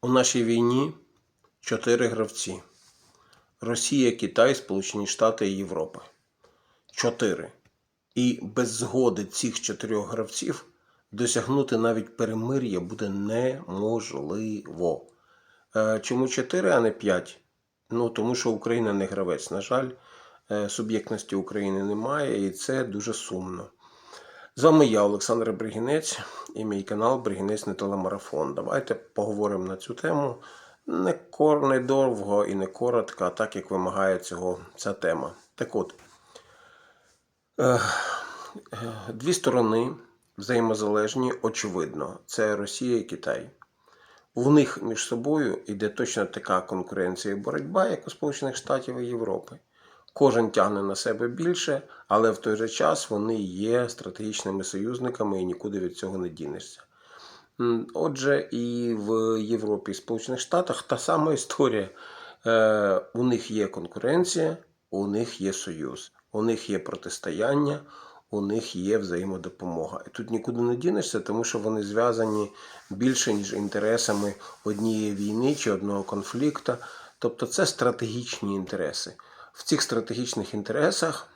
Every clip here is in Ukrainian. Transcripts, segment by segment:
У нашій війні чотири гравці: Росія, Китай, Сполучені Штати і Європа. Чотири. І без згоди цих чотирьох гравців досягнути навіть перемир'я буде неможливо. Е, Чому чотири, а не п'ять? Ну, тому що Україна не гравець. На жаль, е, суб'єктності України немає, і це дуже сумно. З вами я, Олександр Бригінець, і мій канал Бригінець не телемарафон. Давайте поговоримо на цю тему не, кор, не довго і не коротко, а так як вимагає цього ця тема. Так от, е, дві сторони взаємозалежні, очевидно, це Росія і Китай. У них між собою йде точно така конкуренція і боротьба, як у Сполучених Штатів і Європи. Кожен тягне на себе більше, але в той же час вони є стратегічними союзниками і нікуди від цього не дінешся. Отже, і в Європі і Сполучених Штатах та сама історія. Е, у них є конкуренція, у них є союз, у них є протистояння, у них є взаємодопомога. І тут нікуди не дінешся, тому що вони зв'язані більше, ніж інтересами однієї війни чи одного конфлікту. Тобто це стратегічні інтереси. В цих стратегічних інтересах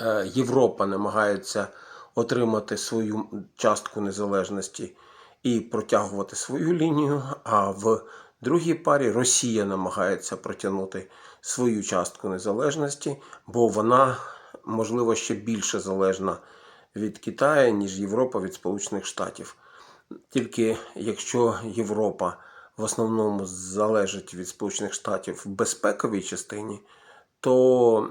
е, Європа намагається отримати свою частку незалежності і протягувати свою лінію, а в другій парі Росія намагається протягнути свою частку незалежності, бо вона, можливо, ще більше залежна від Китаю, ніж Європа від Сполучених Штатів. Тільки якщо Європа в основному залежить від Сполучених Штатів в безпековій частині, то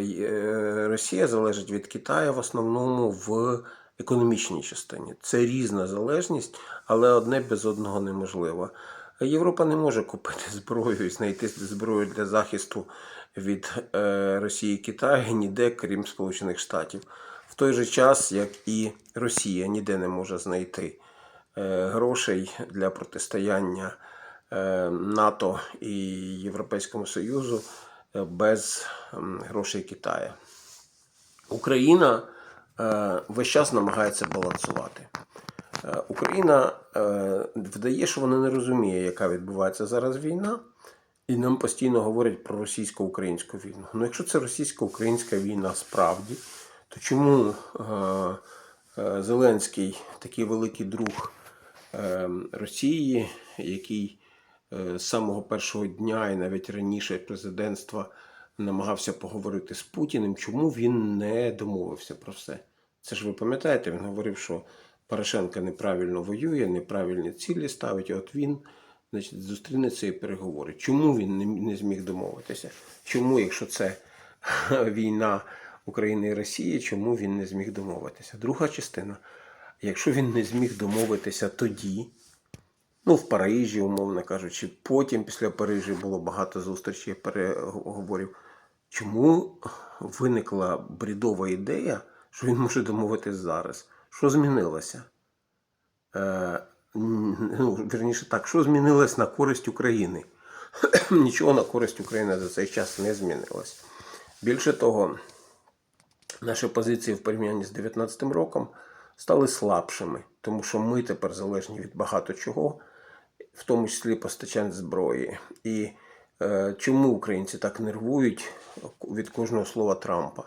е, Росія залежить від Китаю в основному в економічній частині. Це різна залежність, але одне без одного неможливо. Європа не може купити зброю і знайти зброю для захисту від е, Росії і Китаю ніде, крім Сполучених Штатів. В той же час, як і Росія ніде не може знайти е, грошей для протистояння е, НАТО і Європейському Союзу е, без грошей Китаю. Україна е, весь час намагається балансувати. Е, Україна е, вдає, що вона не розуміє, яка відбувається зараз війна, і нам постійно говорять про російсько-українську війну. Ну, якщо це російсько-українська війна справді, то чому е, е, Зеленський такий великий друг е, Росії, який е, з самого першого дня і навіть раніше президентства намагався поговорити з Путіним, чому він не домовився про все? Це ж ви пам'ятаєте, він говорив, що Порошенко неправильно воює, неправильні цілі ставить. От він значить, зустрінеться і переговорить. Чому він не зміг домовитися? Чому, якщо це війна України і Росії, чому він не зміг домовитися? Друга частина. Якщо він не зміг домовитися тоді, ну, в Парижі, умовно кажучи, потім після Парижі було багато зустрічей, переговорів. Чому виникла брідова ідея, що він може домовитись зараз? Що змінилося? Е, ну, верніше так, що змінилось на користь України? Нічого на користь України за цей час не змінилось. Більше того, наші позиції в порівнянні з 2019 роком стали слабшими, тому що ми тепер залежні від багато чого, в тому числі постачань зброї. І е, чому українці так нервують від кожного слова Трампа?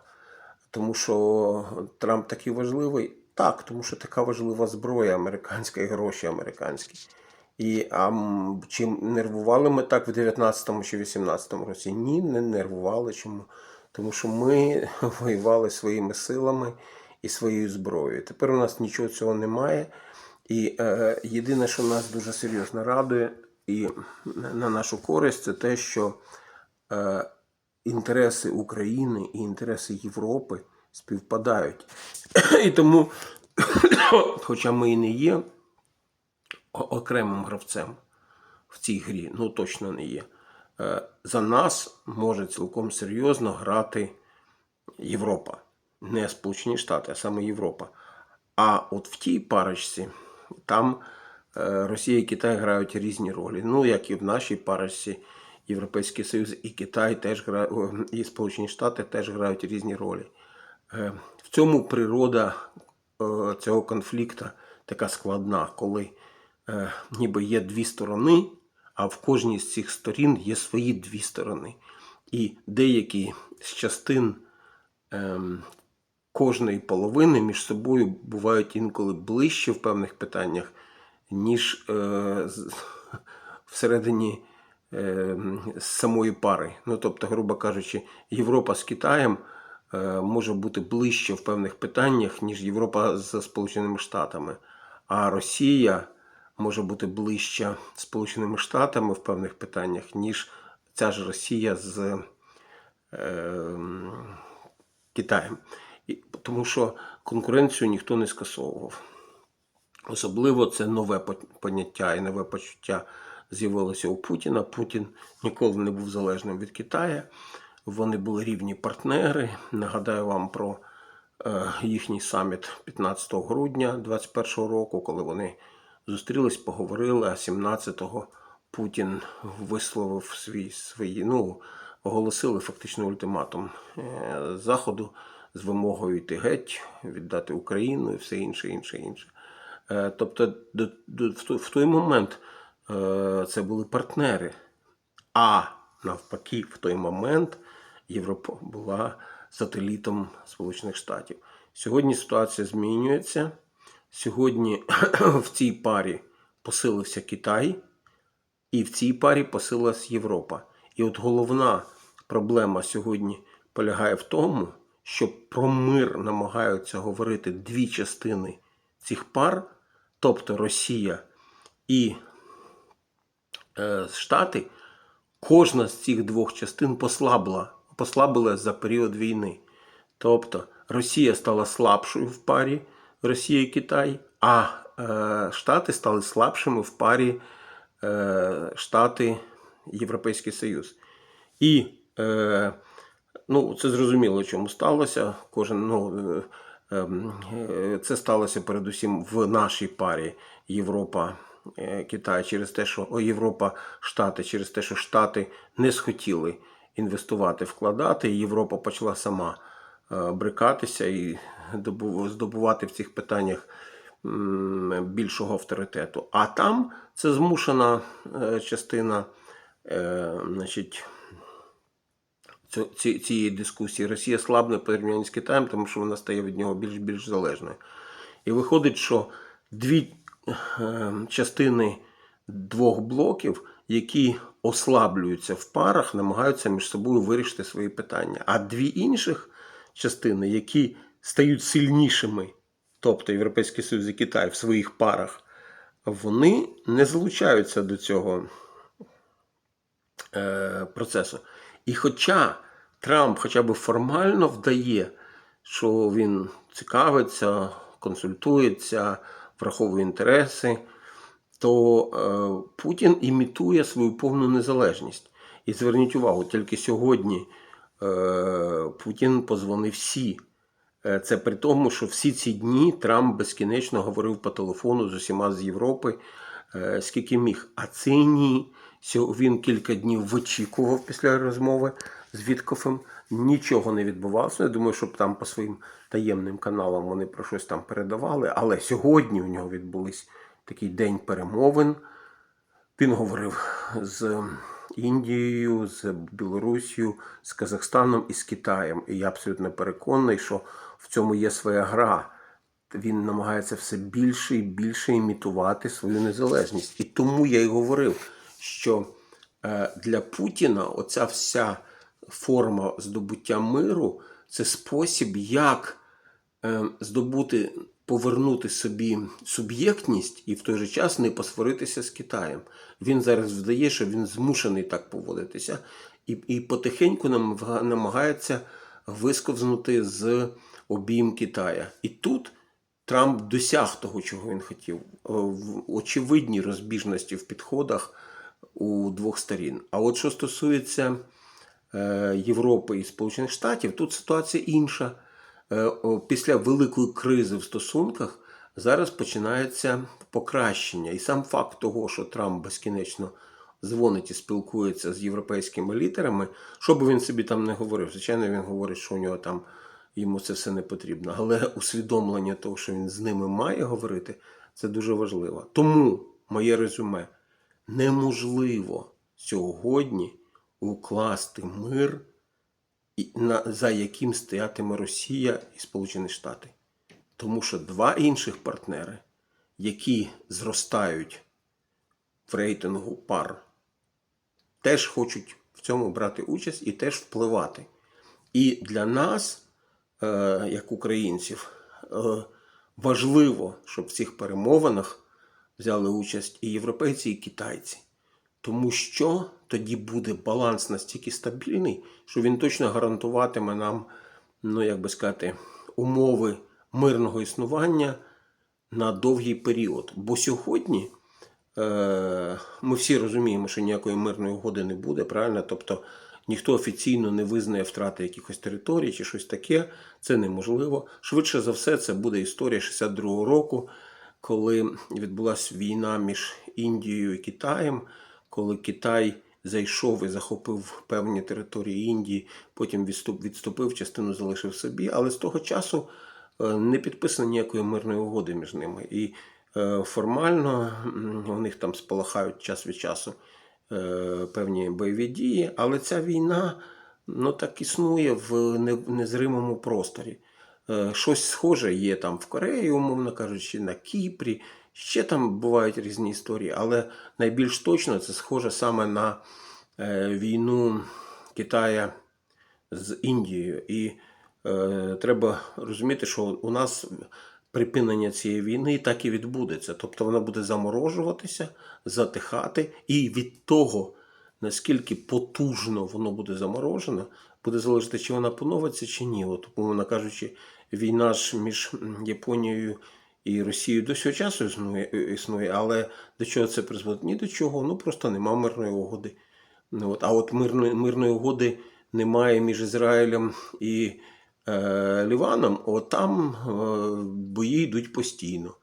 Тому що Трамп такий важливий. Так, тому що така важлива зброя американська і гроші американські. І а чи нервували ми так в 19-му чи 18-му році? Ні, не нервували. Чому? Тому що ми воювали своїми силами і своєю зброєю. Тепер у нас нічого цього немає. І е, єдине, що нас дуже серйозно радує, і на нашу користь, це те, що е, інтереси України і інтереси Європи співпадають. І тому, хоча ми і не є окремим гравцем в цій грі, ну точно не є, е, за нас може цілком серйозно грати Європа. Не Сполучені Штати, а саме Європа. А от в тій парочці там е, Росія і Китай грають різні ролі. Ну, як і в нашій парочці, Європейський Союз і Китай теж гра... і Сполучені Штати теж грають різні ролі. Е, В цьому природа е, цього конфлікту така складна, коли ніби є дві сторони, а в кожній з цих сторін є свої дві сторони. І деякі з частин ем, кожної половини між собою бувають інколи ближче в певних питаннях, ніж е, всередині е, самої пари. Ну, тобто, грубо кажучи, Європа з Китаєм е, може бути ближче в певних питаннях, ніж Європа з Сполученими Штатами. А Росія може бути ближче Сполученими Штатами в певних питаннях, ніж ця ж Росія з е, Китаєм. Тому що конкуренцію ніхто не скасовував. Особливо це нове поняття і нове почуття з'явилося у Путіна. Путін ніколи не був залежним від Китаю. Вони були рівні партнери. Нагадаю вам про е, їхній саміт 15 грудня 2021 року, коли вони зустрілись, поговорили, а 17-го Путін висловив свій свої, ну, оголосили фактично ультиматум е, Заходу з вимогою йти геть, віддати Україну і все інше, інше, інше. Е, Тобто в той момент е, це були партнери. А навпаки, в той момент Європа була сателітом Сполучених Штатів. Сьогодні ситуація змінюється. Сьогодні в цій парі посилився Китай, і в цій парі посилилась Європа. І от головна проблема сьогодні полягає в тому, що про мир намагаються говорити дві частини цих пар, тобто Росія і е, Штати, кожна з цих двох частин послабла, послабила за період війни. Тобто Росія стала слабшою в парі Росія і Китай, а е, Штати стали слабшими в парі е, Штати Європейський Союз. І е, ну, це зрозуміло, чому сталося. Кожен, ну, е, ем, е, це сталося передусім в нашій парі Європа. е, Китай через те, що Європа, Штати, через те, що Штати не схотіли інвестувати, вкладати, і Європа почала сама брикатися і здобувати в цих питаннях більшого авторитету. А там це змушена частина, значить, цієї дискусії. Росія слабне в порівнянні з Китаєм, тому що вона стає від нього більш більш залежною. І виходить, що дві е, частини двох блоків, які ослаблюються в парах, намагаються між собою вирішити свої питання. А дві інших частини, які стають сильнішими, тобто Європейський Союз і Китай в своїх парах, вони не залучаються до цього е, процесу. І хоча Трамп хоча б формально вдає, що він цікавиться, консультується, враховує інтереси, то е, Путін імітує свою повну незалежність. І зверніть увагу, тільки сьогодні е, Путін позвонив всі. Е, Це при тому, що всі ці дні Трамп безкінечно говорив по телефону з усіма з Європи, скільки міг. А це ні. Він кілька днів вичікував після розмови з Віткофем. Нічого не відбувалося. Я думаю, щоб там по своїм таємним каналам вони про щось там передавали. Але сьогодні у нього відбулись такий день перемовин. Він говорив з Індією, з Білорусією, з Казахстаном і з Китаєм. І я абсолютно переконаний, що в цьому є своя гра. Він намагається все більше і більше імітувати свою незалежність. І тому я й говорив, що е, для Путіна оця вся форма здобуття миру це спосіб, як е, здобути, повернути собі суб'єктність і в той же час не посваритися з Китаєм. Він зараз вдає, що він змушений так поводитися, і, і потихеньку намага- намагається висковзнути з обійм Китая. І тут Трамп досяг того, чого він хотів. Е, в очевидній розбіжності в підходах у двох сторін. А от що стосується е, Європи і Сполучених Штатів, тут ситуація інша. Е, Після великої кризи в стосунках зараз починається покращення. І сам факт того, що Трамп безкінечно дзвонить і спілкується з європейськими лідерами, що би він собі там не говорив. Звичайно, він говорить, що у нього там йому це все не потрібно. Але усвідомлення того, що він з ними має говорити, це дуже важливо. Тому моє резюме. Неможливо сьогодні укласти мир, за яким стоятиме Росія і Сполучені Штати. Тому що два інших партнери, які зростають в рейтингу пар, теж хочуть в цьому брати участь і теж впливати. І для нас, е, як українців, е, важливо, щоб в цих перемовинах взяли участь і європейці, і китайці. Тому що тоді буде баланс настільки стабільний, що він точно гарантуватиме нам, ну як би сказати, умови мирного існування на довгий період. Бо сьогодні е, ми всі розуміємо, що ніякої мирної угоди не буде, правильно? Тобто ніхто офіційно не визнає втрати якихось територій чи щось таке. Це неможливо. Швидше за все, це буде історія 62-го року, коли відбулася війна між Індією і Китаєм, коли Китай зайшов і захопив певні території Індії, потім відступив, частину залишив собі. Але з того часу е, не підписано ніякої мирної угоди між ними. І е, формально у них там спалахають час від часу е, певні бойові дії, але ця війна ну, так існує в не- в незримому просторі. Е, Щось схоже є там в Кореї, умовно кажучи, на Кіпрі. Ще там бувають різні історії, але найбільш точно це схоже саме на е, війну Китая з Індією. І е, треба розуміти, що у нас припинення цієї війни так і відбудеться. Тобто вона буде заморожуватися, затихати, і від того, наскільки потужно воно буде заморожено, буде залежати, чи вона поновиться, чи ні. От, умовно кажучи, війна ж між Японією і Росією до цього часу існує, е, існує, але до чого це призводить? Ні до чого, ну просто нема мирної угоди. Ну, от, а от мирної, мирної угоди немає між Ізраїлем і е, Ліваном, от там е, бої йдуть постійно.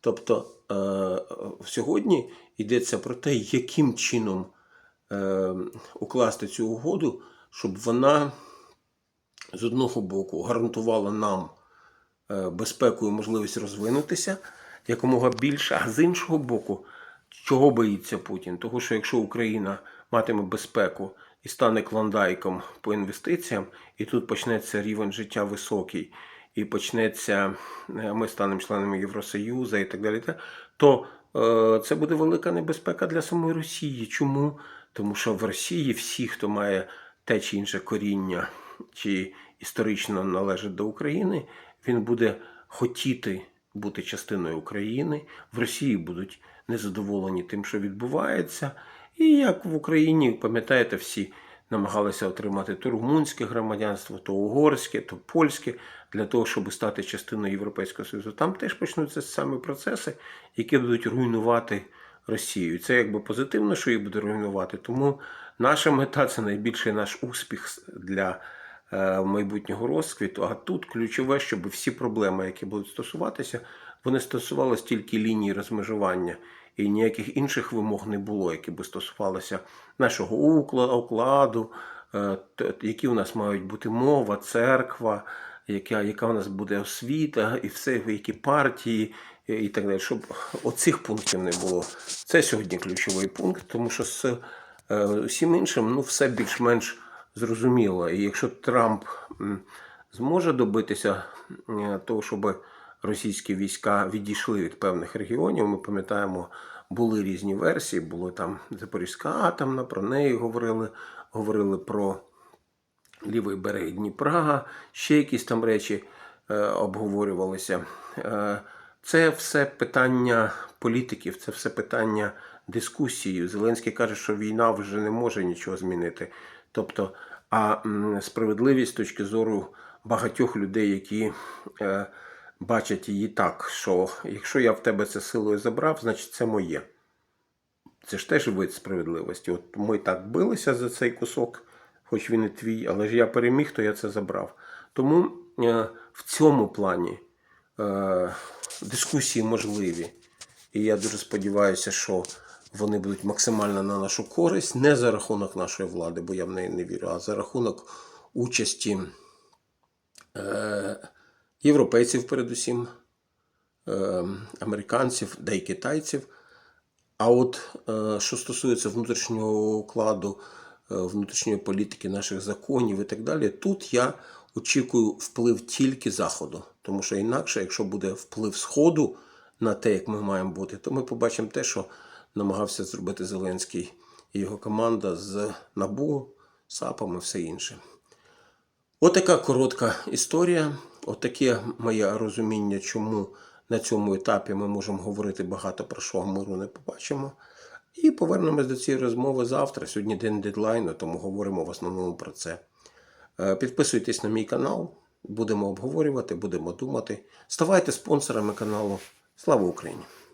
Тобто е, сьогодні йдеться про те, яким чином е, укласти цю угоду, щоб вона з одного боку гарантувала нам е, безпеку і можливість розвинутися якомога більше, а з іншого боку, чого боїться Путін? Того, що якщо Україна матиме безпеку і стане клондайком по інвестиціям, і тут почнеться рівень життя високий, і почнеться, е, ми станемо членами Євросоюзу і так далі, то е, це буде велика небезпека для самої Росії. Чому? Тому що в Росії всі, хто має те чи інше коріння, чи історично належить до України, він буде хотіти бути частиною України. В Росії будуть незадоволені тим, що відбувається. І як в Україні, пам'ятаєте, всі намагалися отримати то румунське громадянство, то угорське, то польське, для того, щоб стати частиною Європейського Союзу. Там теж почнуться самі процеси, які будуть руйнувати Росію. Це якби позитивно, що її буде руйнувати. Тому наша мета це найбільший наш успіх для е, майбутнього розквіту. А тут ключове, щоб всі проблеми, які будуть стосуватися, вони стосувалися тільки лінії розмежування. І ніяких інших вимог не було, які би стосувалися нашого укладу, е, які у нас мають бути мова, церква, яка, яка у нас буде освіта, і все, які партії, і і так далі. Щоб оцих пунктів не було. Це сьогодні ключовий пункт, тому що з е, усім іншим ну, все більш-менш зрозуміло. І якщо Трамп зможе добитися е, того, щоб російські війська відійшли від певних регіонів, ми пам'ятаємо, були різні версії, було там Запорізька атомна, про неї говорили, говорили про лівий берег Дніпра, ще якісь там речі е, обговорювалися. Е, це все питання політиків, це все питання дискусії. Зеленський каже, що війна вже не може нічого змінити. Тобто, а справедливість з точки зору багатьох людей, які е, бачать її так, що якщо я в тебе це силою забрав, значить це моє. Це ж теж вид справедливості. От ми так билися за цей кусок, хоч він і твій, але ж я переміг, то я це забрав. Тому е, в цьому плані дискусії можливі. І я дуже сподіваюся, що вони будуть максимально на нашу користь, не за рахунок нашої влади, бо я в неї не вірю, а за рахунок участі е, європейців, передусім, е, американців, да й китайців. А от е, що стосується внутрішнього укладу, е, внутрішньої політики, наших законів і так далі, тут я очікую вплив тільки Заходу. Тому що інакше, якщо буде вплив Сходу на те, як ми маємо бути, то ми побачимо те, що намагався зробити Зеленський і його команда з НАБУ, САПами, все інше. Отака коротка історія. Отаке моє розуміння, чому на цьому етапі ми можемо говорити багато про що, миру не побачимо. І повернемось до цієї розмови завтра. Сьогодні день дедлайну, тому говоримо в основному про це. Е, Підписуйтесь на мій канал, будемо обговорювати, будемо думати. Ставайте спонсорами каналу. Слава Україні!